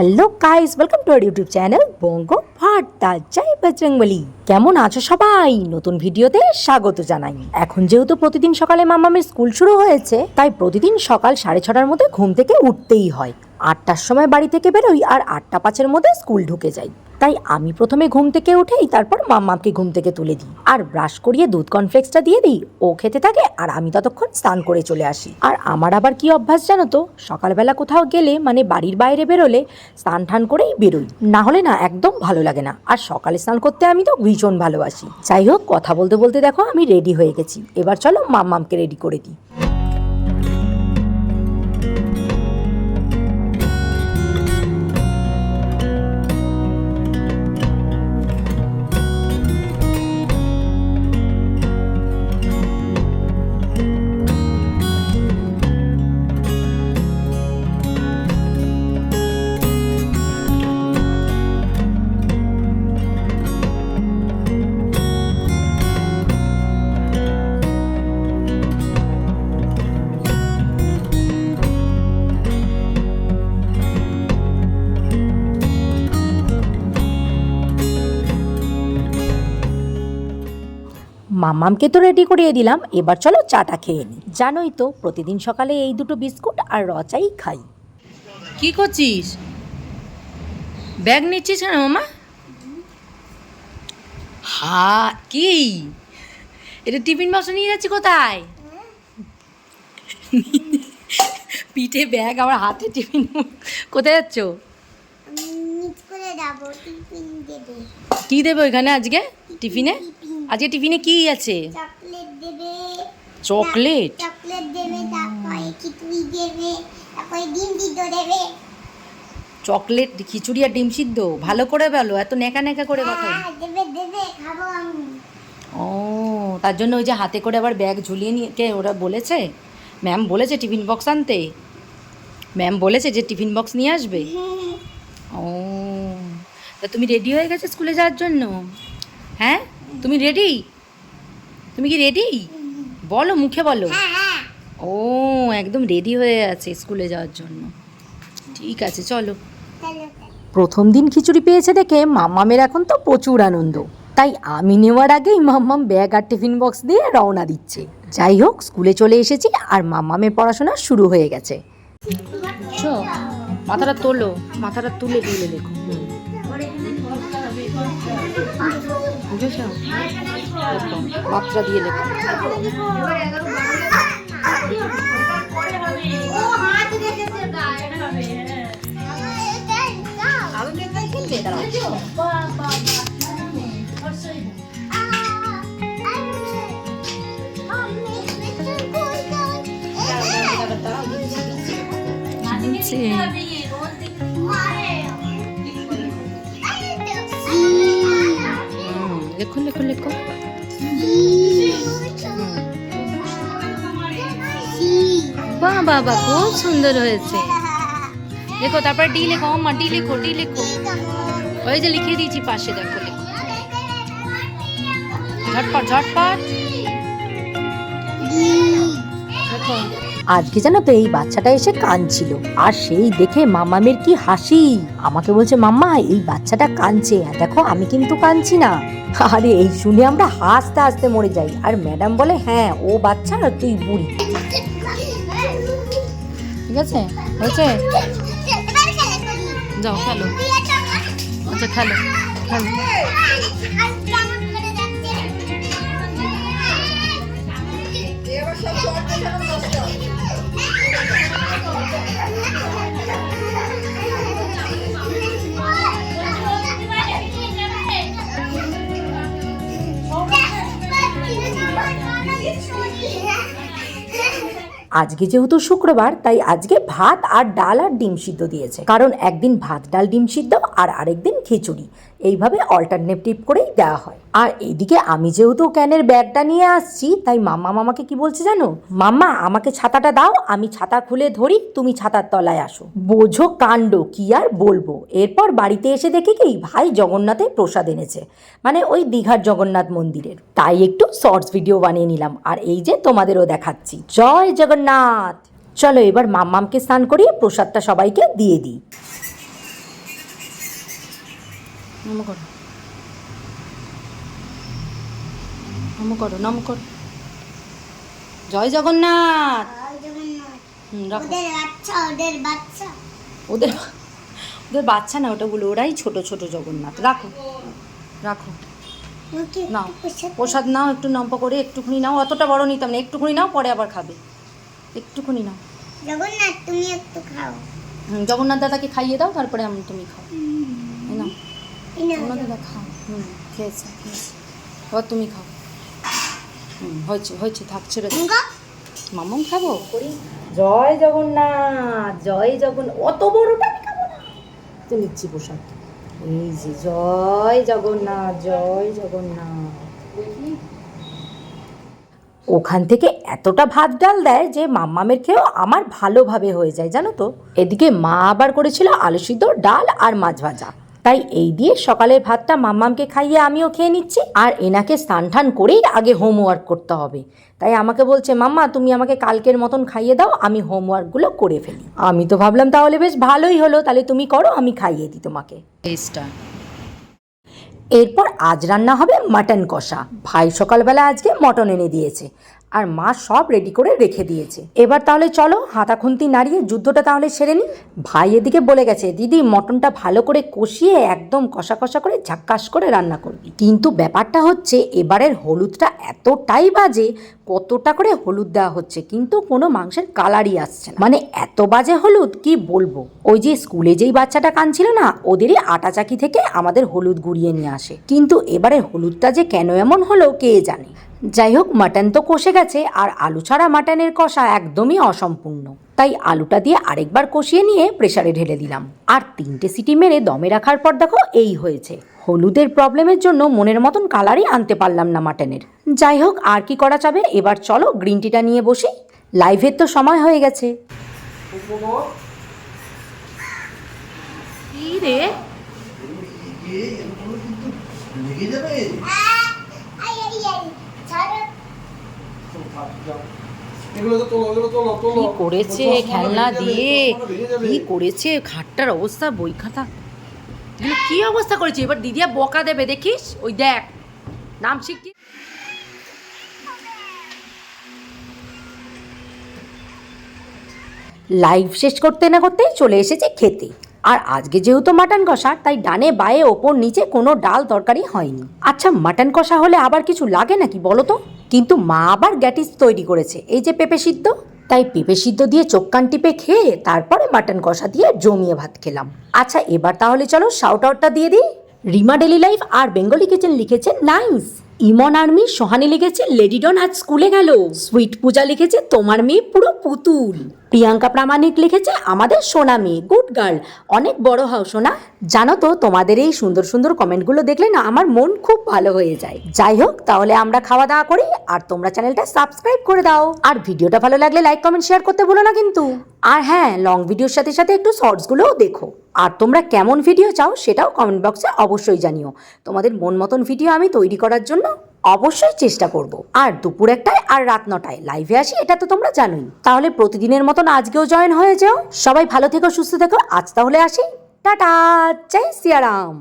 Hello guys welcome to our YouTube channel বঙ্গ ভাট্টা জয় বজরঙ্গলি কেমন আছো সবাই? নতুন ভিডিওতে স্বাগত জানাই। এখন যেহেতু প্রতিদিন সকালে মামামের স্কুল শুরু হয়েছে, তাই প্রতিদিন সকাল সাড়ে ছটার মধ্যে ঘুম থেকে উঠতেই হয়। আটটার সময় বাড়ি থেকে বেরোই আর আটটা পাঁচের মধ্যে স্কুল ঢুকে যাই। তাই আমি প্রথমে ঘুম থেকে উঠেই তারপর মাম্মাকে ঘুম থেকে তুলে দিই। আর ব্রাশ করিয়ে দুধ কর্নফ্লেক্সটা দিয়ে দিই, ও খেতে থাকে আর আমি ততক্ষণ স্নান করে চলে আসি। আর আমার আবার কি অভ্যাস জানো তো? সকালবেলা কোথাও গেলে মানে বাড়ির বাইরে বেরোলে, স্নান টান করেই বেরোই। না হলে না একদম ভালো লাগে না। আর সকালে স্নান করতে আমি তো ভীষণ ভালোবাসি। যাই হোক, কথা বলতে বলতে দেখো আমি রেডি হয়ে গেছি। এবার চলো মাম্মামকে রেডি করে দিই। মামামকে তো রেডি করিয়ে দিলাম এবার চলো চাটা খেয়ে নিই জানোই তো প্রতিদিন সকালে এই দুটো বিস্কুট আর রচাই খাই। কি করছিস? ব্যাগ নিচ্ছিস কেন মামা? হা কি? এটা টিফিন বক্স নিয়ে যাচ্ছি কোথায়? পিঠে ব্যাগ আমার হাতে টিফিন কোথায় যাচ্ছ? নিচ করে যাব টিফিন দেবে। কি দেবে ওইখানে আজকে? টিফিনে? আজকে টিফিনে কি আছে? চকলেট দেবে। চকলেট? চকলেট দেবে তারপরে খিচুড়ি দেবে তারপরে ডিম সিদ্ধ দেবে। চকলেট খিচুড়ি আর ডিম সিদ্ধ? ভালো করে বলো এত নেকা নেকা করে কথা হ্যাঁ দেবে দেবে খাব আমি। ও তার জন্য ওই যে হাতে করে আবার ব্যাগ ঝুলিয়ে নিয়ে কে ওরা বলেছে? ম্যাম বলেছে টিফিন বক্স আনতে? ম্যাম বলেছে যে টিফিন বক্স নিয়ে আসবে? ও তা তুমি রেডি হয়ে গেছো স্কুলে যাওয়ার জন্য? হ্যাঁ? তুমি রেডি তুমি কি রেডি বলো মুখে বলো। হ্যাঁ হ্যাঁ। ও একদম রেডি হয়ে আছে স্কুলে যাওয়ার জন্য। ঠিক আছে চলো। চলো প্রথম দিন খিচুড়ি পেয়েছে দেখে মাম্মামের এখন তো প্রচুর আনন্দ। তাই আমি নেওয়ার আগেই মাম্মাম ব্যাগ আর টিফিন বক্স দিয়ে রওনা দিচ্ছে। যাই হোক স্কুলে চলে এসেছি আর মাম্মামের পড়াশোনা শুরু হয়ে গেছে। চো মাথাটা তোলো মাথাটা তুলে তুলে হুম। বুঝেছ? মাত্রা দিয়ে লেখো। ও হুম, লেখো লেখো লেখো বাহ বাহ খুব সুন্দর হয়েছে। লেখো তারপর ডি লেখো মা ডি লেখো ডি লেখো। ওই যে লিখিয়ে দিয়েছি পাশে দেখো লেখো। ঝটপট ঝটপট। লেখো আজকে জানো তো এই বাচ্চাটা এসে কাঁদছিল। আর সেই দেখে মাম্মামের কি হাসি? আমাকে বলছে, মাম্মা, এই বাচ্চাটা কাঁদছে। দেখো, আমি কিন্তু কাঁদছি না। আরে, এই শুনে আমরা হাসতে হাসতে মরে যাই। আর ম্যাডাম বলে হ্যাঁ ও বাচ্চা, আর তুই বুড়ি। ঠিক আছে? হয়েছে? যাও, খেলো। আচ্ছা খেলো খেলো। আজকে যেহেতু শুক্রবার, তাই আজকে ভাত আর ডাল আর ডিম সিদ্ধ দিয়েছে। কারণ একদিন ভাত, ডাল, ডিম সিদ্ধ আর আরেকদিন খিচুড়ি। এইভাবে অল্টারনেটিভ করেই দেওয়া হয়। আর এইদিকে আমি যেহেতু ক্যানের ব্যাগটা নিয়ে আসছি, তাই মাম্মা মামাকে কি বলছে জানো? মাম্মা, আমাকে ছাতাটা দাও, আমি ছাতা খুলে ধরি, তুমি ছাতার তলায় আসো। বোঝো কাণ্ড, কি আর বলব? এরপর বাড়িতে এসে দেখি কি, ভাই জগন্নাথের প্রসাদ এনেছে। মানে ওই দীঘার জগন্নাথ মন্দিরের। তাই একটু শর্টস ভিডিও বানিয়ে নিলাম। আর এই যে তোমাদেরও দেখাচ্ছি। জয় জগন্নাথ! চলো এবার মাম্মামকে স্নান করিয়ে প্রসাদটা সবাইকে দিয়ে দিই। নম করো। নম করো নম করো। জয় জগন্নাথ! ওদের ওদের বাচ্চা। না ওটাগুলো ওরাই ছোট ছোট জগন্নাথ। রাখো। রাখো। নাও। প্রসাদ নাও। একটু নম্পা করে একটুখানি নাও। অতটা বড় নিতাম না একটুখানি নাও পরে আবার খাবে। একটুখানি নাও। জগন্নাথ তুমি একটু খাও। জগন্নাথ দাদাকে খাইয়ে দাও তারপরে আমি তুমি খাও। এই খাও। হুম খেয়েছে খেয়েছে। এবার তুমি খাও। হুম। হয়েছে হয়েছে থাক ছেড়ে মামন খাব? জয় জগন্নাথ জয় জগন্নাথ অত বড়টা আমি খাব না। তো নিচ্ছি প্রসাদ। এই যে জয় জগন্নাথ জয় জগন্নাথ। ওখান থেকে এতটা ভাত ডাল দেয় যে মাম্মামের খেয়েও আমার ভালোভাবে হয়ে যায় জানো তো? এদিকে মা আবার করেছিল আলু সিদ্ধ ডাল আর মাছ ভাজা। তাই এই দিয়ে সকালের ভাতটা মাম্মামকে খাইয়ে আমিও খেয়ে নিচ্ছি আর এনাকে স্নান টান করেই আগে হোমওয়ার্ক করতে হবে। তাই আমাকে বলছে মাম্মা তুমি আমাকে কালকের মতন খাইয়ে দাও আমি হোমওয়ার্কগুলো করে ফেলি। আমি তো ভাবলাম তাহলে বেশ ভালোই হলো তাহলে তুমি করো আমি খাইয়ে দিই তোমাকে। টেস্টটা এরপর আজ রান্না হবে মাটন কষা। ভাই সকালবেলা আজকে মটন এনে দিয়েছে। আর মা সব রেডি করে রেখে দিয়েছে। এবার তাহলে চলো হাতা খুন্তি নাড়িয়ে যুদ্ধটা তাহলে সেরে নি। ভাই এদিকে বলে গেছে, দিদি, মটনটা ভালো করে কষিয়ে একদম কষা কষা করে ঝাক্কাস করে রান্না করবি। কিন্তু ব্যাপারটা হচ্ছে, এবারের হলুদটা এতটাই বাজে, কতটা করে হলুদ দেওয়া হচ্ছে, কিন্তু কোনো মাংসের কালারই আসছে না। মানে এত বাজে হলুদ, কি বলব? ওই যে স্কুলে যেই বাচ্চাটা কানছিল না, ওদেরই আটা চাকি থেকে আমাদের হলুদ গুড়িয়ে নিয়ে আসে। কিন্তু এবারে হলুদটা যে কেন এমন হলো, কে জানে? যাই হোক মাটন তো কষে গেছে আর আলু ছাড়া মাটনের কষা একদমই অসম্পূর্ণ। তাই আলুটা দিয়ে আরেকবার কষিয়ে নিয়ে প্রেশারে ঢেলে দিলাম। আর তিনটে সিটি মেরে দমে রাখার পর দেখো এই হয়েছে। হলুদের প্রবলেমের জন্য মনের মতন কালারই আনতে পারলাম না মাটনের যাই হোক আর কি করা যাবে? এবার চলো গ্রিন টিটা নিয়ে বসি। লাইভের তো সময় হয়ে গেছে। কি রে লেগে যাবে আহ, আই, আই, আই, ছাড়ো। এগুলো তো তোলো এগুলো তোলো তোলো কি করেছে খেলনা দিয়ে। কি করেছে? খাটটার অবস্থা বই খাতা। কি অবস্থা করেছে? এবার দিদিয়া বকা দেবে দেখিস? ওই দেখ নাম শিখি লাইভ শেষ করতে না করতেই চলে এসেছে খেতে। আর আজকে যেহেতু মাটন কষা তাই ডানে বায়ে ওপর নিচে কোনো ডাল তরকারি হয়নি। আচ্ছা মাটন কষা হলে আবার কিছু লাগে নাকি বলো তো? কিন্তু মা আবার গ্যাটিস তৈরি করেছে। এই যে পেঁপে সিদ্ধ? তাই পেঁপে সিদ্ধ দিয়ে চোখ কান টিপে খেয়ে তারপরে মাটন কষা দিয়ে জমিয়ে ভাত খেলাম। আচ্ছা এবার তাহলে চলো শাউট আউটটা দিয়ে দিই। রিমা ডেলি লাইফ আর বেঙ্গলি কিচেন লিখেছে নাইস। ইমন আর্মি সোহানি লিখেছে লেডিডন আজ স্কুলে গেল। সুইট পূজা লিখেছে, তোমার মেয়ে পুরো পুতুল। প্রিয়াঙ্কা প্রামাণিক লিখেছে, আমাদের সোনা মেয়ে গুড গার্ল অনেক বড় হও সোনা। জানো তো, তোমাদের এই সুন্দর সুন্দর কমেন্টগুলো দেখলে না আমার মন খুব ভালো হয়ে যায়। যাই হোক, তাহলে আমরা খাওয়া দাওয়া করি, আর তোমরা চ্যানেলটা সাবস্ক্রাইব করে দাও। আর ভিডিওটা ভালো লাগলে লাইক, কমেন্ট শেয়ার করতে ভুলো না কিন্তু। আর হ্যাঁ লং ভিডিওর সাথে সাথে একটু শর্টসগুলোও দেখো। আর তোমরা কেমন ভিডিও চাও সেটাও কমেন্ট বক্সে অবশ্যই জানিও। তোমাদের মন মতন ভিডিও আমি তৈরি করার জন্য অবশ্যই চেষ্টা করব। আর দুপুর একটায় আর রাত নটায় লাইভে আসি, এটা তো তোমরা জানোই। তাহলে প্রতিদিনের মতন আজকেও জয়েন হয়ে যাও। সবাই ভালো থেকো, সুস্থ থেকো। আজ তাহলে আসি। টাটা! জয় সিয়ারাম!